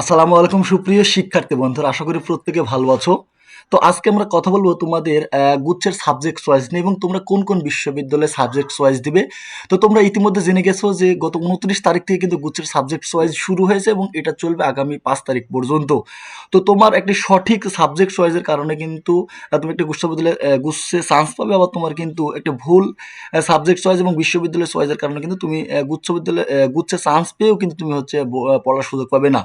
আসসালামু আলাইকুম সুপ্রিয় শিক্ষার্থী বন্ধুরা আশা করি প্রত্যেকে ভালো আছো। তো আজকে আমরা কথা বলব তোমাদের গুচ্ছের সাবজেক্ট ওয়াইজ নিয়ে এবং তোমরা কোন কোন বিশ্ববিদ্যালয়ে সাবজেক্ট ওয়াইজ দিবে। তো তোমরা ইতিমধ্যে জেনে গেছো যে গত উনত্রিশ তারিখ থেকে কিন্তু গুচ্ছের সাবজেক্ট ওয়াইজ শুরু হয়েছে এবং এটা চলবে আগামী পাঁচ তারিখ পর্যন্ত। তো তোমার একটি সঠিক সাবজেক্ট ওয়াইজের কারণে কিন্তু তুমি একটা বিশ্ববিদ্যালয়ে গুচ্ছে চান্স পাবে আবার তোমার কিন্তু একটা ভুল সাবজেক্ট ওয়াইজ এবং বিশ্ববিদ্যালয় ওয়াইজের কারণে কিন্তু তুমি আহ, গুচ্ছ চান্স পেয়েও কিন্তু তুমি হচ্ছে পড়ার সুযোগ পাবে না।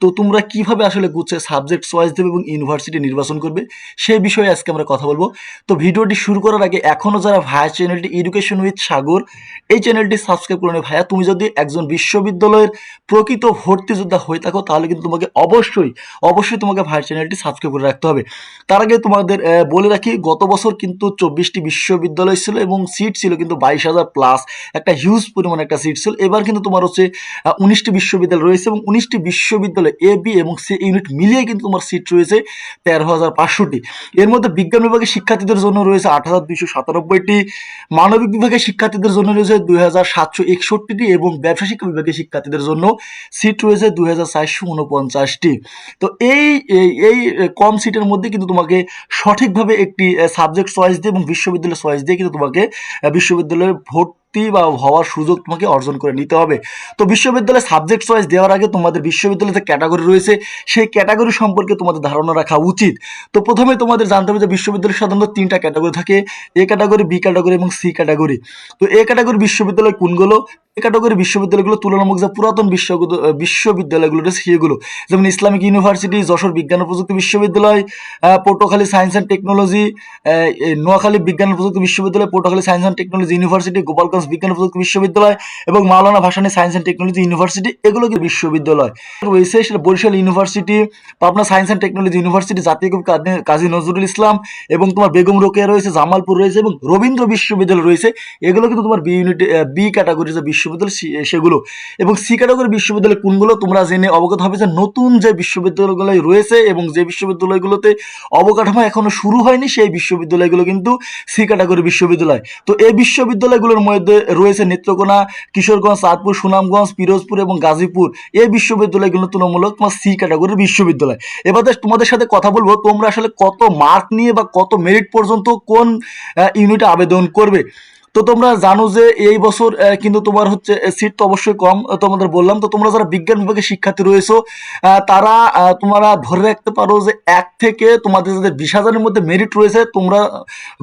তো তোমরা কীভাবে আসলে গুচ্ছে সাবজেক্ট চয়েস দেবে এবং ইউনিভার্সিটি নির্বাচন করবে সেই বিষয়ে আজকে আমরা কথা বলব। তো ভিডিওটি শুরু করার আগে এখনও যারা ভাইয়া চ্যানেলটি এডুকেশন উইথ সাগর, এই চ্যানেলটি সাবস্ক্রাইব করে ভাইয়া। তুমি যদি একজন বিশ্ববিদ্যালয়ের প্রকৃত ভর্তি যোদ্ধা হয়ে থাকো, তাহলে কিন্তু তোমাকে অবশ্যই অবশ্যই তোমাকে ভাইয়া চ্যানেলটি সাবস্ক্রাইব করে রাখতে হবে। তার আগে তোমাদের বলে রাখি, গত বছর কিন্তু চব্বিশটি বিশ্ববিদ্যালয় ছিল এবং সিট ছিল কিন্তু বাইশ হাজার প্লাস একটা হিউজ পরিমাণ একটা সিট ছিল। এবার কিন্তু তোমার হচ্ছে উনিশটি বিশ্ববিদ্যালয় রয়েছে এবং উনিশটি বিশ্ববিদ্যালয় এ বি এবং সি ইউনিট মিলিয়ে কিন্তু তোমার সিট রয়েছে তেরো হাজার পাঁচশোটি। এর মধ্যে বিজ্ঞান বিভাগের শিক্ষার্থীদের জন্য রয়েছে আট হাজার দুইশো সাতানব্বইটি, মানবিক বিভাগের শিক্ষার্থীদের জন্য রয়েছে দুই হাজার সাতশো একষট্টিটি এবং ব্যবসা শিক্ষা বিভাগের শিক্ষার্থীদের জন্য সিট রয়েছে দুই হাজার চারশো উনপঞ্চাশটি। তো এই, এই- কম সিটের মধ্যে কিন্তু তোমাকে সঠিকভাবে একটি সাবজেক্ট চয়েস দিয়ে এবং বিশ্ববিদ্যালয় চয়েস দিয়ে কিন্তু তোমাকে বিশ্ববিদ্যালয়ে ভর্তি বা হওয়ার সুযোগ তোমাকে অর্জন করে নিতে হবে। তো বিশ্ববিদ্যালয়ে সাবজেক্ট চয়েস দেওয়ার আগে তোমাদের বিশ্ববিদ্যালয়ে যে ক্যাটাগরি রয়েছে। সেই ক্যাটাগরি সম্পর্কে তোমাদের ধারণা রাখা উচিত। তো প্রথমে তোমাদের জানতে হবে যে বিশ্ববিদ্যালয়ে সাধারণত তিনটা ক্যাটাগরি থাকে। এ ক্যাটাগরি বি ক্যাটাগরি এবং সি ক্যাটাগরি তো এ ক্যাটাগরি বিশ্ববিদ্যালয় কোনগুলো? এ ক্যাটাগরি বিশ্ববিদ্যালয়গুলো তুলনামূলক যে পুরাতন বিশ্ব বিশ্ববিদ্যালয়গুলো রয়েছে সেগুলো। যেমন ইসলামিক ইউনিভার্সিটি, যশোর বিজ্ঞান ও প্রযুক্তি বিশ্ববিদ্যালয় Patuakhali science and technology Noakhali বিজ্ঞান প্রযুক্তি বিশ্ববিদ্যালয়, Patuakhali science and technology university, Gopalganj বিজ্ঞান প্রযুক্তি বিশ্ববিদ্যালয় এবং Maulana Bhasani science and technology university এগুলো কিন্তু বিশ্ববিদ্যালয়। রয়েছে সেটা Barishal university Pabna science and technology university জাতীয় কবি কাজী- কাজী নজরুল ইসলাম এবং তোমার বেগম রোকেয়া রয়েছে, জামালপুর রয়েছে এবং রবীন্দ্র বিশ্ববিদ্যালয় রয়েছে। এগুলো কিন্তু তোমার বি ইউনিট বি ক্যাটাগরি যে বিশ্ববিদ্যালয় সেগুলো। এবং সি ক্যাটাগরি বিশ্ববিদ্যালয় কোনগুলো তোমরা জেনে অবগত হবে যে নতুন যে বিশ্ববিদ্যালয়গুলো রয়েছে এবং যে বিশ্ববিদ্যালয়গুলোতে অবকাঠামো এখনও শুরু হয়নি, সেই বিশ্ববিদ্যালয়গুলো কিন্তু সি ক্যাটাগরি বিশ্ববিদ্যালয়। তো এই বিশ্ববিদ্যালয়গুলোর মধ্যে রয়েছে নেত্রকোনা, কিশোরগঞ্জ, চাঁদপুর, সুনামগঞ্জ, পিরোজপুর এবং গাজীপুর। এই বিশ্ববিদ্যালয়গুলো তুলনামূলক তোমার সি ক্যাটাগরির বিশ্ববিদ্যালয়। এবার তোমাদের সাথে কথা বলব, তোমরা আসলে কত মার্ক নিয়ে বা কত মেরিট পর্যন্ত কোন ইউনিটে আবেদন করবে। তো তোমরা জানো যে এই বছর কিন্তু তোমার হচ্ছে সিট তো অবশ্যই কম তোমাদের বললাম। তো তোমরা যারা বিজ্ঞান বিভাগের শিক্ষার্থী রয়েছো তারা তোমরা ধরে রাখতে পারো যে এক থেকে তোমাদের যাদের বিশ হাজারের মধ্যে মেরিট রয়েছে, তোমরা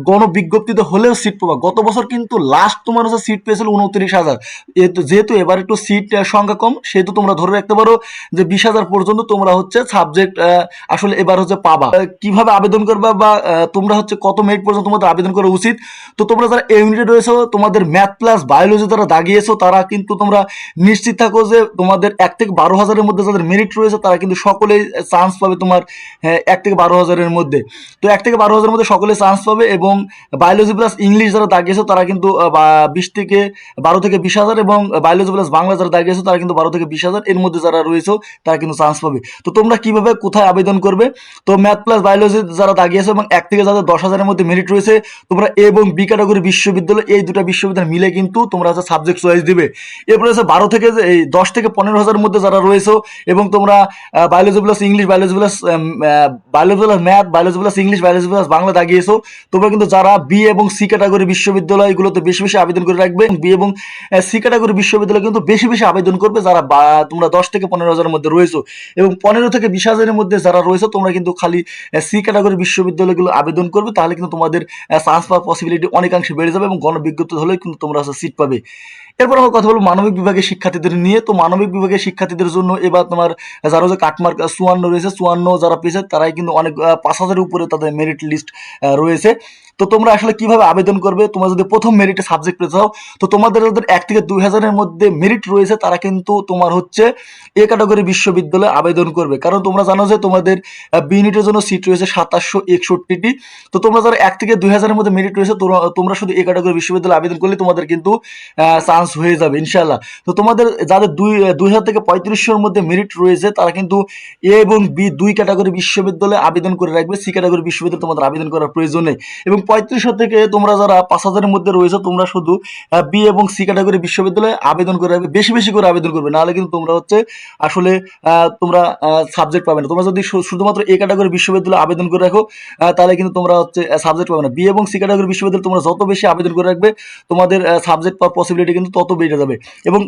গণবিজ্ঞপ্তিতে হলেও সিট পাবা। গত বছর কিন্তু লাস্ট তোমার হচ্ছে সিট পেয়েছিল উনত্রিশ হাজার। যেহেতু এবার একটু সিট সংখ্যা কম, সেহেতু তোমরা ধরে রাখতে পারো যে বিশ হাজার পর্যন্ত তোমরা হচ্ছে সাবজেক্ট আসলে এবার হচ্ছে পাবা। কীভাবে আবেদন করবা বা তোমরা হচ্ছে কত মেরিট পর্যন্ত তোমাদের আবেদন করা উচিত? তো তোমরা যারা এই ইউনিটে রয়েছো তোমাদের ম্যাথ প্লাস বায়োলজি যারা দাগিয়েছো তারা কিন্তু তোমরা নিশ্চিত থাকো যে তোমাদের এক থেকে বারো হাজারের মধ্যে যাদের মেরিট রয়েছে তারা কিন্তু সকলেই চান্স পাবে তোমার হ্যাঁ, এক থেকে বারো হাজারের মধ্যে। তো এক থেকে বারো হাজারের মধ্যে সকলে চান্স পাবে এবং বায়োলজি প্লাস ইংলিশ যারা দাগিয়েছো তারা কিন্তু বিশ থেকে বারো থেকে বিশ হাজার এবং বায়োলজি প্লাস বাংলা যারা দাগিয়েছো তারা কিন্তু বারো থেকে বিশ হাজার এর মধ্যে যারা রয়েছে তারা কিন্তু চান্স পাবে। তো তোমরা কীভাবে কোথায় আবেদন করবে? তো ম্যাথ প্লাস বায়োলজি যারা দাগিয়েছো এবং এক থেকে যাদের দশ হাজারের মধ্যে মেরিট রয়েছে তোমরা এবং বি ক্যাটাগরি বিশ্ববিদ্যালয় এই দুটো বিশ্ববিদ্যালয় মিলে কিন্তু তোমরা হচ্ছে সাবজেক্ট চয়েস দিবে। এরপরে হচ্ছে বারো থেকে এই দশ থেকে পনেরো হাজারের মধ্যে যারা রয়েছে এবং তোমরা biology plus English biology plus biology plus math biology plus English biology plus Bangla দাগিয়েছো, তোমরা কিন্তু যারা বি এবং সি ক্যাটাগরি বিশ্ববিদ্যালয়গুলোতে বেশি বেশি আবেদন করে রাখবে বি এবং সি ক্যাটাগরি বিশ্ববিদ্যালয় কিন্তু বেশি বেশি আবেদন করবে যারা তোমরা দশ থেকে পনেরো হাজারের মধ্যে রয়েছো। এবং পনেরো থেকে বিশ হাজারের মধ্যে যারা রয়েছে, তোমরা কিন্তু খালি সি ক্যাটাগরি বিশ্ববিদ্যালয়গুলো আবেদন করবে, তাহলে কিন্তু তোমাদের চান্স পাওয়ার পসিবিলিটি অনেকাংশে বেড়ে যাবে এবং গণবিজ্ঞপ্তি হলেই কিন্তু তোমরা সিট পাবে। এরপর আমরা কথা বলব মানবিক বিভাগের শিক্ষার্থীদের নিয়ে। তো মানবিক বিভাগের শিক্ষার্থীদের জন্য এবার তোমার যারা যে কাটমার্ক চুয়ান্ন রয়েছে, চুয়ান্ন যারা পেয়েছে, তারাই কিন্তু অনেক পাঁচ হাজারের উপরে তাদের মেরিট লিস্ট রয়েছে। তো তোমরা আসলে কীভাবে আবেদন করবে? তোমরা যদি প্রথম মেরিটে সাবজেক্ট পেতে চাও, তো তোমাদের যাদের এক থেকে দুই হাজারের মধ্যে মেরিট রয়েছে, তারা কিন্তু তোমার হচ্ছে এ ক্যাটাগরি বিশ্ববিদ্যালয়ে আবেদন করবে। কারণ তোমরা জানো যে তোমাদের বি ইউনিটের জন্য সিট রয়েছে সাতাশশো একষট্টিটি। তো তোমরা যারা এক থেকে দুই হাজারের মধ্যে মেরিট রয়েছে তোমরা- তোমরা শুধু এ ক্যাটাগরি বিশ্ববিদ্যালয়ে আবেদন করলে তোমাদের কিন্তু চান্স চান্স হয়ে যাবে ইনশাল্লাহ তো তোমাদের যাদের দুই দুই হাজার থেকে পঁয়ত্রিশশোর মধ্যে মেরিট রয়েছে, তারা কিন্তু এ এবং বি দুই ক্যাটাগরি বিশ্ববিদ্যালয়ে আবেদন করে রাখবে, সি ক্যাটাগরি বিশ্ববিদ্যালয়ে তোমাদের আবেদন করার প্রয়োজন নেই। এবং পঁয়ত্রিশশো থেকে তোমরা যারা পাঁচ হাজারের মধ্যে রয়েছে, তোমরা শুধু বি এবং সি ক্যাটাগরি বিশ্ববিদ্যালয়ে আবেদন করে রাখবে, বেশি বেশি করে আবেদন করবে, নাহলে কিন্তু তোমরা হচ্ছে আসলে তোমরা সাবজেক্ট পাবে না। তোমরা যদি শুধুমাত্র এ ক্যাটাগরি বিশ্ববিদ্যালয়ে আবেদন করে রাখো তাহলে কিন্তু তোমরা হচ্ছে সাবজেক্ট পাবে না। বি এবং সি ক্যাটাগরি বিশ্ববিদ্যালয়ে তোমরা যত বেশি আবেদন করে রাখবে, তোমাদের সাবজেক্ট পাওয়ার পসিবিলিটি কিন্তু তত বেড়ে যাবে। এবং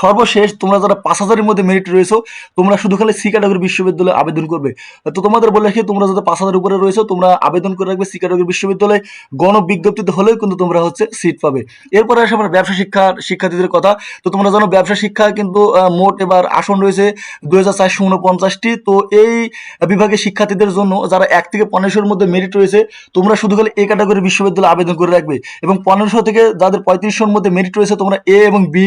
সর্বশেষ তোমরা যারা পাঁচ হাজারের মধ্যে মেরিট রয়েছে, তোমরা শুধু খালি সি ক্যাটাগরি বিশ্ববিদ্যালয়ে আবেদন করবে। তো তোমাদের বলে রাখি, তোমরা যাতে পাঁচ হাজার উপরে রয়েছে, তোমরা আবেদন করে রাখবে সি ক্যাটাগরি বিশ্ববিদ্যালয়ে। গণ বিজ্ঞপ্তিতে হলেও কিন্তু তোমরা হচ্ছে সিট পাবে। এরপরে আসে আমরা ব্যবসা শিক্ষার শিক্ষার্থীদের কথা। তো তোমরা জানো, ব্যবসা শিক্ষা কিন্তু মোট এবার আসন রয়েছে দুই হাজার চারশো উনপঞ্চাশটি। তো এই বিভাগের শিক্ষার্থীদের জন্য যারা এক থেকে পনেরোশোর মধ্যে মেরিট রয়েছে, তোমরা শুধু খালি এ ক্যাটাগরি বিশ্ববিদ্যালয়ে আবেদন করে রাখবে। এবং পনেরোশো থেকে যাদের পঁয়ত্রিশশোর মধ্যে মেরিট রয়েছে, তোমরা এ এবং বি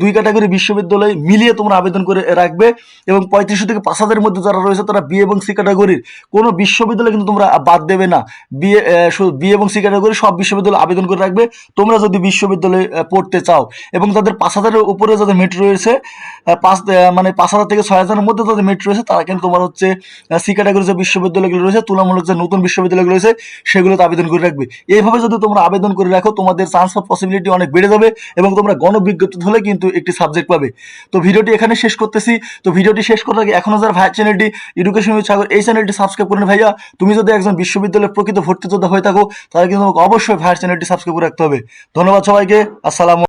দুই ক্যাটাগরি বিশ্ববিদ্যালয় মিলিয়ে তোমরা আবেদন করে রাখবে এবং পঁয়ত্রিশশো থেকে পাঁচ হাজারের মধ্যে যারা রয়েছে তারা বি এবং সি ক্যাটাগরির। কোনো বিশ্ববিদ্যালয় কিন্তু তোমরা বাদ দেবে না। বি বি এবং সি ক্যাটাগরি সব বিশ্ববিদ্যালয়ে আবেদন করে রাখবে। তোমরা যদি বিশ্ববিদ্যালয়ে পড়তে চাও এবং তাদের পাঁচ হাজারের উপরে যাদের মেরিট রয়েছে পাঁচ মানে পাঁচ হাজার থেকে ছয় হাজারের মধ্যে যাদের মেরিট রয়েছে তারা কিন্তু তোমার হচ্ছে সি ক্যাটাগরি যে বিশ্ববিদ্যালয়গুলো রয়েছে, তুলনামূলক যে নতুন বিশ্ববিদ্যালয়গুলো রয়েছে, সেগুলোতে আবেদন করে রাখবে। এইভাবে যদি তোমরা আবেদন করে রাখো, তোমাদের চান্স পাওয়ার পসিবিলিটি অনেক বেড়ে যাবে এবং তোমরা গণবিজ্ঞপ্তি হলে কিন্তু একটি সাবজেক্ট পাবে। তো ভিডিওটি এখানে শেষ করতেছি। তো ভিডিওটি শেষ করার আগে এখনও যারা ভাই চ্যানেলটি এডুকেশন সাগর এই চ্যানেলটি সাবস্ক্রাইব করেন ভাইয়া, তুমি যদি একজন বিশ্ববিদ্যালয়ের প্রকৃত ভর্তি যোদ্ধা হয়ে থাকো, তাহলে কিন্তু তোমাকে অবশ্যই ভাইয়ের চ্যানেলটি সাবস্ক্রাইব করে রাখতে হবে। ধন্যবাদ সবাইকে, আসসালাম